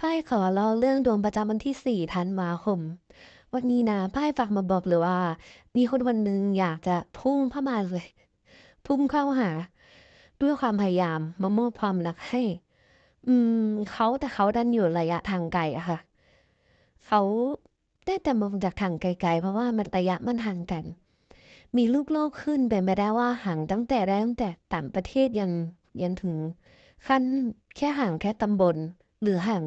ไพ่ขอเล่าเรื่องดวงประจำวันที่ 4 ธันวาคม วันนี้นะไพ่ฝากมาบอกเลยว่า มีคนวันหนึ่งอยากจะพุ่งเข้ามาเลย พุ่งเข้าหา ด้วยความพยายามมามอบความรักให้ อืม เขาแต่เขาดันอยู่ระยะทางไกลอะค่ะ เขาได้แต่มองจากทางไกลๆ เพราะว่ามันระยะมันห่างกัน มีลูกโลกขึ้นเป็นไปได้ว่าห่างตั้งแต่แรกตั้งแต่ต่างประเทศยันยันถึงขั้นแค่ห่างแค่ตำบลหรือห่าง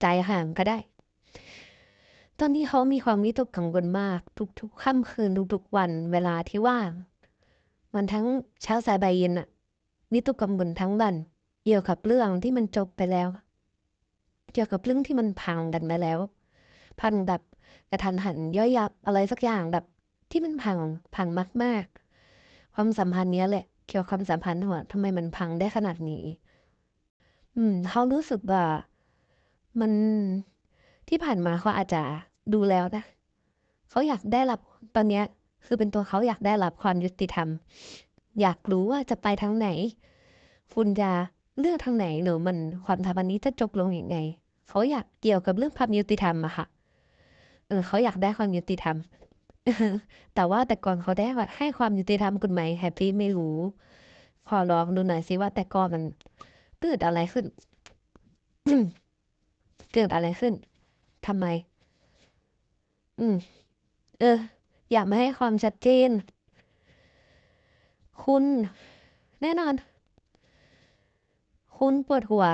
ใจห่างก็ได้ ตอนนี้เขามีความวิตกกังวลมาก ทุกๆค่ำคืนทุกๆวันเวลาที่ว่างมันทั้งเช้าสายบ่ายเย็นอะวิตกกังวลทั้งวันเกี่ยวกับเรื่องที่มันจบไปแล้ว เกี่ยวกับเรื่องที่มันพังกันไปแล้ว พังแบบกระทันหันย่อยยับอะไรสักอย่างแบบ ที่มันพังพังมาก ๆ ความสัมพันธ์เนี้ยแหละ เกี่ยวกับความสัมพันธ์ว่าทำไมมันพังได้ขนาดนี้ อืมเขารู้สึกว่า มันที่ผ่านมาเขาอาจจะดูแล้วนะเขาอยากได้รับตอนเนี้ยคือเป็นตัวเขาอยากได้รับความยุติธรรม อยากรู้ว่าจะไปทางไหน คุณจะเลือกทางไหนหรือมันความสัมพันธ์นี้จะจบลงยังไงเขาอยากเกี่ยวกับเรื่องความยุติธรรมอะค่ะเออเขาอยากได้ความยุติธรรมแต่ว่าแต่ก่อนเขาได้ให้ความยุติธรรมคุณไหมแฮปปี้ไม่รู้ขอลองดูหน่อยสิว่าแต่ก่อนมันเกิดอะไรขึ้น เกิดอะไรขึ้นทำไม อืม เออ อยากมาให้ความชัดเจน คุณ แน่นอน คุณปวดหัว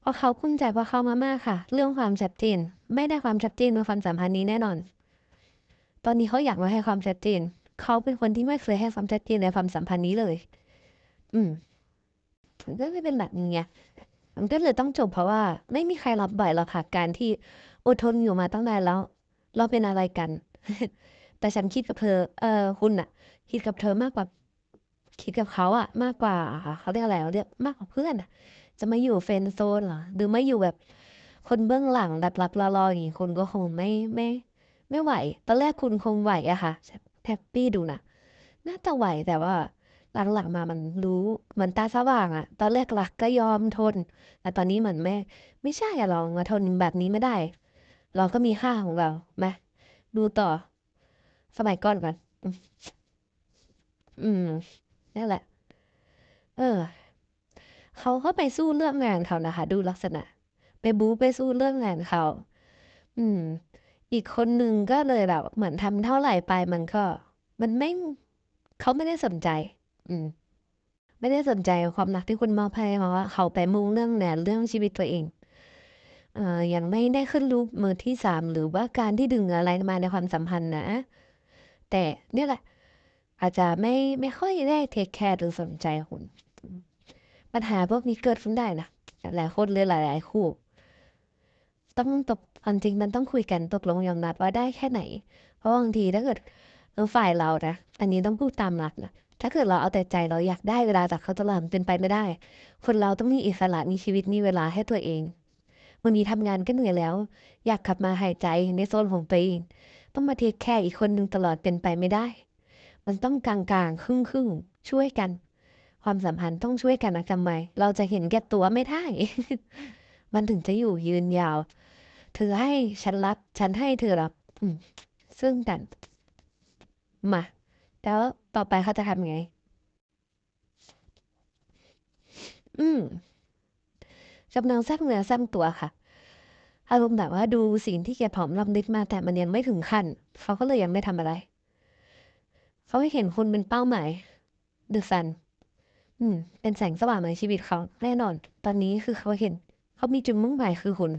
เพราะเขาคุ้นใจเพราะเขามามากค่ะ เรื่องความชัดเจน ไม่ได้ความชัดเจนในความสัมพันธ์นี้แน่นอน ตอนนี้เขาอยากมาให้ความชัดเจน เขาเป็นคนที่ไม่เคยให้ความชัดเจนในความสัมพันธ์นี้เลย อืมมันก็ไม่เป็นแบบนี้ไง มันก็เลยต้องจบเพราะว่า ไม่มีใครรับไหวหรอกค่ะ การที่อดทนอยู่มาตั้งนานแล้ว เราเป็นอะไรกัน แต่ฉันคิดกับเธอ เออคุณอะคิดกับเธอมากกว่า คิดกับเขาอะมากกว่าเขาเรียกอะไรเรียกมากกว่าเพื่อนอะจะมาอยู่เฟนโซนเหรอหรือไม่อยู่แบบคนเบื้องหลังดับรับรอรออย่างนี้คุณก็คงไม่ไม่ ไม่ไหว ตอนแรกคุณคงไหวอะค่ะแฮปปี้ดูนะน่าจะไหวแต่ว่า หลังๆมามันรู้มือนตาสว่างอะตอนแรกรักก็ยอมทนแต่ตอนนี้เหมือนแม่ไม่ใช่อะลองมาทนแบบนี้ไม่ได้ เราก็มีค่าของเรามาดูต่อ สมัยก่อนก่อนอืมนั่นแหละ เออเขาเข้าไปสู้เรื่องงานเขานะคะ ดูลักษณะ ไปบู๊ไปสู้เรื่องงานเขา อืม อีกคนหนึ่งก็เลยแบบเหมือนทำเท่าไหร่ไปมันก็ มันไม่เขาไม่ได้สนใจ อืม ไม่ได้สนใจความรักที่คุณมอบให้เพราะว่าเขาไปมุ่งเรื่องแหนเรื่องชีวิตตัวเอง เอ่อยังไม่ได้ขึ้นรูปมือที่สามหรือว่าการที่ดึงอะไรมาในความสัมพันธ์นะ แต่เนี่ยแหละ อาจจะไม่ไม่ค่อยได้เทคแคร์หรือสนใจคุณ ปัญหาพวกนี้เกิดขึ้นได้นะหลายคนเลยหลายๆคู่ ต้องตกความจริงมันต้องคุยกันตกลงยอมรับว่าได้แค่ไหน เพราะบางทีถ้าเกิดเออฝ่ายเรานะ อันนี้ต้องพูดตามหลักนะ ถ้าเกิดเราเอาแต่ใจเราอยากได้เวลาจากเขาตลอดเป็นไปไม่ได้ คนเราต้องมีอิสระมีชีวิตมีเวลาให้ตัวเองวันนี้ทำงานก็เหนื่อยแล้ว อยากกลับมาหายใจในโซนของตัวเองต้องมาเทคแค่อีกคนหนึ่งตลอดเป็นไปไม่ได้ มันต้องกลางๆครึ่งครึ่งช่วยกัน ความสัมพันธ์ต้องช่วยกันนะจำไว้เราจะเห็นแก่ตัวไม่ได้ มันถึงจะอยู่ยืนยาว เธอให้ฉันรับ ฉันให้เธอรับซึ่งกันมา แล้วต่อไปเขาจะทำไง อืมกำลังสร้างเนื้อสร้างตัวค่ะ อารมณ์แบบว่าดูสิ่งที่แกผอมลำลิดมาแต่มันยังไม่ถึงขั้น เขาก็เลยยังไม่ทำอะไร เขาให้เห็นคุณเป็นเป้าหมายเดอะซัน อืม เป็นแสงสว่างในชีวิตเขาแน่นอน ตอนนี้คือเขาเห็น เขามีจุดมุ่งหมายคือคุณ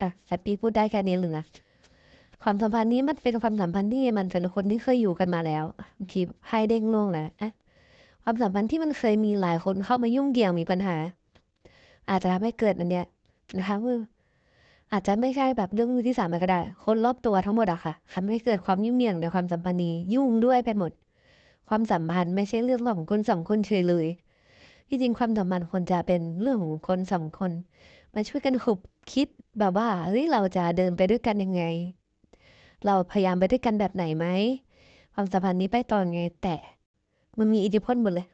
อะแฮปปี้พูดได้แค่นี้หรือนะ ความสัมพันธ์นี้มันเป็นความสัมพันธ์ที่มันเป็นคนที่เคยอยู่กันมาแล้วคีให้เด้งลงนะอะความสัมพันธ์ที่มันเคยมีหลายคนเข้ามายุ่งเกี่ยวมีปัญหา อาจจะทำให้เกิดอันเนี้ยนะคะคืออาจจะไม่ใช่แบบเรื่องมือที่สามก็ได้ คนรอบตัวทั้งหมดอะค่ะทำให้เกิดความยุ่งเหยิงในความสัมพันธ์นี้ยุ่งด้วยไปหมด ความสัมพันธ์ไม่ใช่เรื่องของคนสองคนเฉยเลยที่จริงความสัมพันธ์ควรจะเป็นเรื่องของคนสองคนมาช่วยกันขุบคิดแบบว่าเฮ้ยเราจะเดินไปด้วยกันยังไง เราพยายามไปด้วยกันแบบไหนไหมความสัมพันธ์นี้ไปต่อไงแต่มันมีอิทธิพลหมดเลย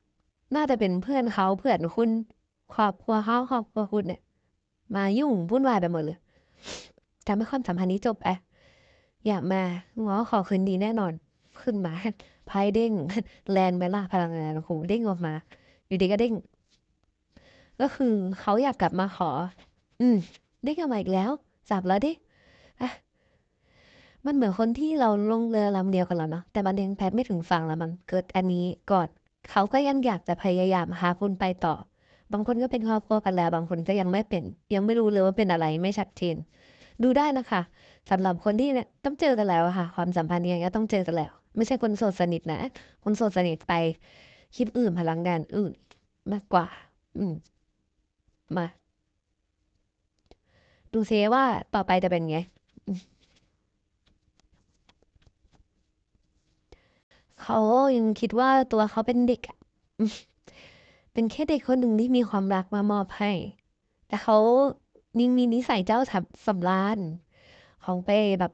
น่าจะเป็นเพื่อนเขาเพื่อนคุณครอบครัวเขาครอบครัวคุณเนี่ย มายุ่งวุ่นวายไปหมดเลยทำให้ความสัมพันธ์นี้จบอะอยากมาง้อขอคืนดีแน่นอน ขึ้นมาไพ่เด้งแลนด์ไปล่ะพลังงานโอ้โหเด้งออกมา อยู่ดีก็เด้ง ก็คือเขาอยากกลับมาขอ อืมเด้งกลับมาอีกแล้ว จับแล้วดิ มันเหมือนคนที่เราลงเรือลำเดียวกันแล้วเนาะแต่มันยังแพทไม่ถึงฝั่งแล้วมันเกิดอันนี้ก่อนเขาก็ยังอยากจะพยายามหาคุณไปต่อ บางคนก็เป็นครอบครัวกันแล้ว บางคนก็ยังไม่เป็น ยังไม่รู้เลยว่าเป็นอะไรไม่ชัดเจนดูได้นะคะสำหรับคนที่เนี่ยต้องเจอกันแล้วค่ะ ความสัมพันธ์ยังไงก็ต้องเจอกันแล้ว ไม่ใช่คนโสดสนิทนะ คนโสดสนิทไปคิดอื่นพลังงานอื่นมากกว่า อืม มา ดูเซว่าต่อไปจะเป็นไงอืม เขายังคิดว่าตัวเขาเป็นเด็กอะเป็นแค่เด็กคนหนึ่งที่มีความรักมามอบให้ แต่เขายังมีนิสัยเจ้าสำราญของไปแบบ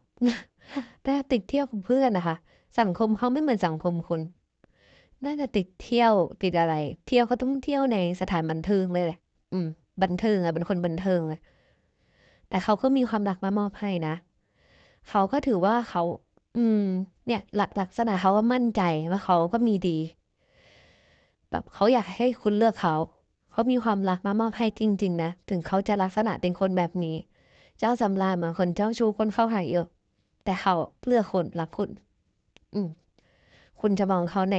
แต่ติดเที่ยวกับเพื่อนนะคะ สังคมเขาไม่เหมือนสังคมคุณน่าจะติดเที่ยวติดอะไร เที่ยวเขาต้องเที่ยวในสถานบันเทิงเลยแหละ อืม บันเทิงอะเป็นคนบันเทิงเลยแต่เขาก็มีความรักมามอบให้นะ เขาก็ถือว่าเขา อืม เนี่ย หลักลักษณะเขาก็มั่นใจว่าเขาก็มีดี แบบเขาอยากให้คุณเลือกเขา เขามีความรักมามอบให้จริง ๆ นะ ถึงเขาจะลักษณะเป็นคนแบบนี้ เจ้าสำราญเหมือนคนเจ้าชู้คนเข้าหาเยอะแต่เขาเลือกคนรักคุณ อืม คุณจะมองเขาใน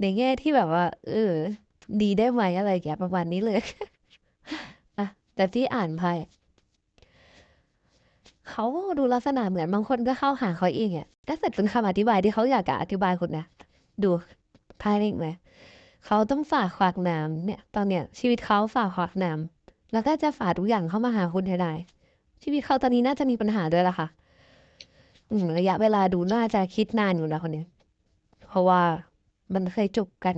ในแง่ที่แบบว่า เออ ดีได้ไหมอะไรอย่างเงี้ยประมาณนี้เลย อะ แต่ที่อ่านไพ่ เขาดูลักษณะเหมือนบางคนก็เข้าหาเขาเองอะถ้าเกิดเป็นคำอธิบายที่เขาอยากจะอธิบายคุณนะ ดูไพ่เล็กไหมเขาต้องฝ่าขวากนามเนี่ย ตอนเนี้ยชีวิตเขาฝ่าขวากนามแล้วก็จะฝ่าทุกอย่างเข้ามาหาคุณให้ได้ ชีวิตเขาตอนนี้น่าจะมีปัญหาด้วยล่ะค่ะระยะเวลาดูน่าจะคิดนานอยู่นะคนนี้เพราะว่ามันเคยจบกัน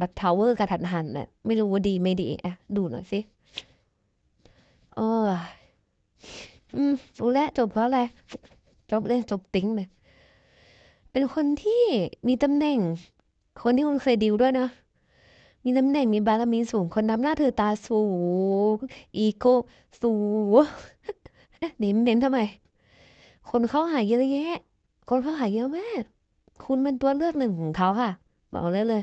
บัตทาวเวอร์กระทันหันน่ะไม่รู้ว่าดีไม่ดีอะดูหน่อยสิเอ อืมรู้แล้วจบเพราะอะไรจบเลยจบติ๊งเลยเป็นคนที่มีตำแหน่ง คนที่คุณเคยดีลด้วยนะมีตำแหน่งมีบารมีสูงคนนำหน้าถือตาสูงอีโก้สูงเน้นเน้นทำไม คนเข้าหาเยอะแยะ คนเข้าหาเยอะมาก คุณเป็นตัวเลือกหนึ่งของเขาค่ะ บอกเลยเลย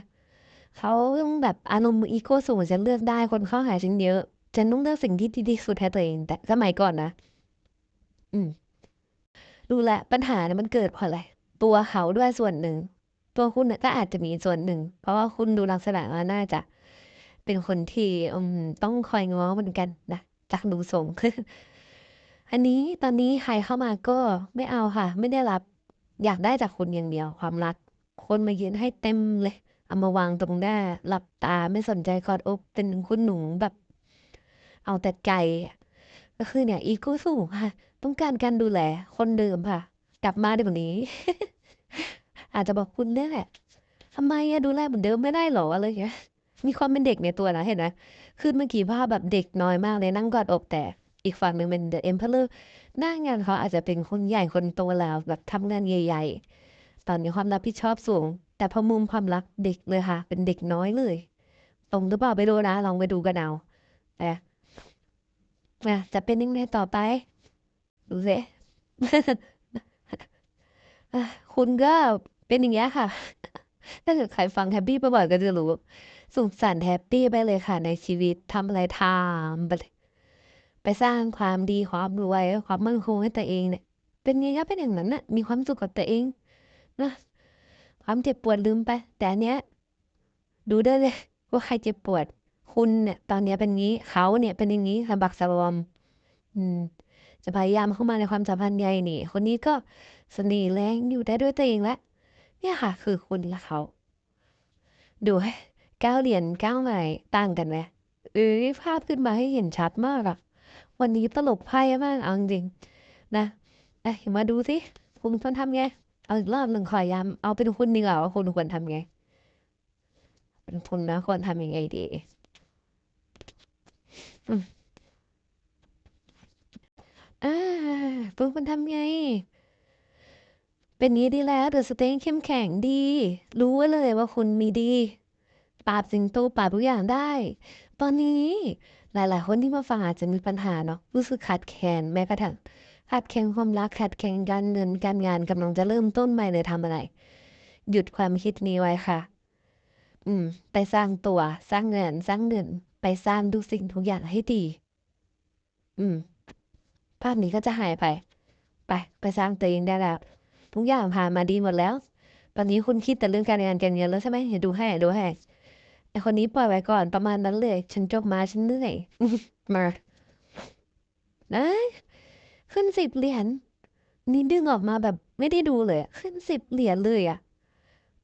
เขาต้องแบบอารมณ์อีโก้สูงจะเลือกได้คนเข้าหาฉันเยอะฉันต้องเลือกสิ่งที่ดีที่สุดให้ตัวเอง แต่สมัยก่อนนะ อืมดูแลปัญหาเนี่ยมันเกิดเพราะอะไร ตัวเขาด้วยส่วนหนึ่ง ตัวคุณน่ะก็อาจจะมีส่วนหนึ่ง เพราะว่าคุณดูลักษณะว่าน่าจะ เป็นคนที่ต้องคอยง้อเหมือนกันนะจากดูทรงอันนี้ตอนนี้ใครเข้ามาก็ไม่เอาค่ะ ไม่ได้รับ อยากได้จากคุณอย่างเดียว ความรัก คนมายืนให้เต็มเลยเอามาวางตรงหน้า หลับตาไม่สนใจกอดอกเป็นคุณหนูแบบ เอาแต่ใจก็คือเนี่ย อีโก้สูงค่ะ ต้องการการดูแลคนเดิมค่ะ กลับมาได้แบบนี้ อาจจะบอกคุณเนี่ยแหละทำไมอะดูแลเหมือนเดิมไม่ได้หรออะไรอย่างเงี้ยมีความเป็นเด็กในตัวนะเห็นไหมคือเมื่อกี้ภาพแบบเด็กน้อยมากเลยนั่งกอดอกแต่อีกฝั่งหนึ่งเป็น The Emperor หน้างานเขาอาจจะเป็นคนใหญ่คนโตแล้วแบบทำงานใหญ่ ๆ ตอนนี้ความรับผิดชอบสูง แต่พอมุมความรักเด็กเลยค่ะ เป็นเด็กน้อยเลย ตรงหรือเปล่าไปดูนะ ลองไปดูกันเอาแต่จะเป็นยังไงต่อไป ดูสิ คุณก็เป็นอย่างเงี้ยค่ะ ถ้าเกิดใครฟังแฮปปี้บ่อยๆก็จะรู้ สุขสันต์แฮปปี้ไปเลยค่ะ ในชีวิตทำอะไรทำไปไปสร้างความดีความรวยความมั่นคงให้ตัวเองเนี่ย เป็นไงก็เป็นอย่างนั้นน่ะ มีความสุขกับตัวเองนะความเจ็บปวดลืมไป แต่อันเนี้ย ดูได้เลย ว่าใครเจ็บปวด คุณเนี่ย ตอนเนี้ยเป็นงี้เขาเนี่ยเป็นอย่างนี้สะบักสะบอม อืม จะพยายามเข้ามาในความสัมพันธ์ใหญ่นี่ คนนี้ก็เสน่ห์แรงอยู่ได้ด้วยตัวเองแล้วเนี่ยค่ะ คือคุณและเขา ดูให้ก้าเหรียญก้าใบต่างกันไหมเอ้ยภาพขึ้นมาให้เห็นชัดมากอะวันนี้ตลกไพ่มากเอาจริงนะเอ้ยมาดูสิคุณควรทำไง เอาอีกรอบหนึ่งขอย้ำเอาเป็นคุณดีกว่าว่าคุณควรทำไง เป็นคุณนะควรทำยังไงดี อืม อ่าคุณควรทำไง เป็นนี้ดีแล้วเดอะสเต็งเข้มแข็งดี รู้ไว้เลยว่าคุณมีดี ปราบสิ่งโต ปราบทุกอย่างได้ ตอนนี้หลาย ๆ คนที่มาฟังอาจจะมีปัญหาเนาะ รู้สึกขาดแคลน แม้กระทั่งขาดแคลนความรัก ขาดแคลนการเงิน การงาน กำลังจะเริ่มต้นใหม่เลยทำอะไร หยุดความคิดนี้ไว้ค่ะ อืม ไปสร้างตัว สร้างงาน สร้างเงิน ไปสร้างทุกสิ่งทุกอย่างให้ดี อืมาพนี้ก็จะหายไป ไป ไปสร้างตัวเองได้แล้ว ทุกอย่างผ่านมาดีหมดแล้ว ตอนนี้คุณคิดแต่เรื่องการงานการเงินแล้วใช่ไหมเดี๋ยวดูให้เดี๋ยวดูให้ไอคนนี้ปล่อยไว้ก่อนประมาณนั้นเลย ฉันจบมาฉันเหนื่อยมาเอ๊ยขึ้น10เหรียญนี่ดึงออกมาแบบไม่ได้ดูเลย ขึ้น10เหรียญเลยอะ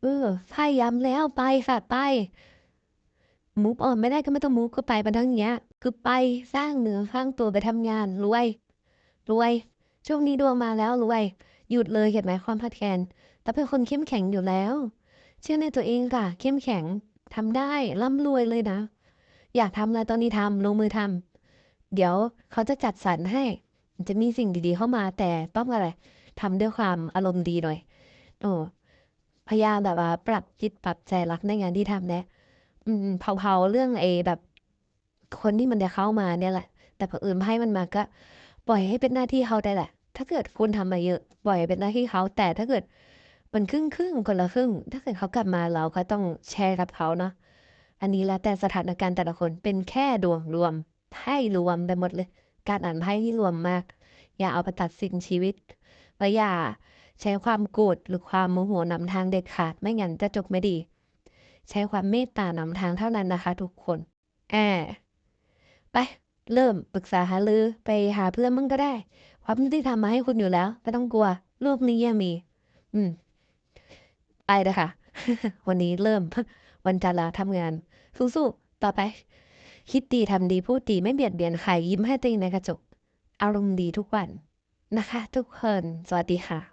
เออพยายามแล้วไปค่ะไป move on ไม่ได้ก็ไม่ต้อง move ก็ไปมาทั้งเนี้ย คือไปสร้างเนื้อสร้างตัวไปทำงานรวย รวย ช่วงนี้ดวงมาแล้วรวย หยุดเลยเห็นไหมความขาดแคลนแต่เป็นคนเข้มแข็งอยู่แล้ว เชื่อในตัวเองค่ะ เข้มแข็งทำได้ร่ำรวยเลยนะ อยากทำอะไรตอนนี้ทำลงมือทำเดี๋ยวเขาจะจัดสรรให้ จะมีสิ่งดีๆเข้ามาแต่ต้องอะไรทำด้วยความอารมณ์ดีหน่อยเออพยายามแบบว่า ปรับจิตปรับใจรักในงานที่ทำนะอืมเผาๆเรื่องไอ้แบบ คนที่มันจะเข้ามาเนี่ยแหละ แต่เผอิญไพ่มันมาก็ ปล่อยให้เป็นหน้าที่เขาได้แหละ ถ้าเกิดคุณทำมาเยอะ ปล่อยให้เป็นหน้าที่เขาแต่ถ้าเกิดมันครึ่งๆคนละครึ่ง ถ้าเกิดเขากลับมาเราก็ต้องแชร์กับเขาเนาะอันนี้แล้วแต่สถานการณ์แต่ละคนเป็นแค่ดวงรวมไพ่รวมไปหมดเลย การอ่านไพ่ที่รวมมาก อย่าเอาไปตัดสินชีวิตและอย่าใช้ความโกรธหรือความโมโหนำทางเด็ดขาดไม่งั้นจะจบไม่ดี ใช้ความเมตตานำทางเท่านั้นนะคะ ทุกคนแอาไป เริ่มปรึกษาหารือไปหาเพื่อนมั่งก็ได้ความยุติธรรมมาให้คุณอยู่แล้วไม่ต้องกลัวโลกนี้ยังมี อืม ไปเด้อค่ะ วันนี้เริ่ม วันจันทร์ล้วทำงาน สู้ๆต่อไป คิดดีทำดีพูดดีไม่เบียดเบียนใครยิ้มให้ตัวเองในกระจก อารมณ์ดีทุกวันนะคะ ทุกคน สวัสดีค่ะ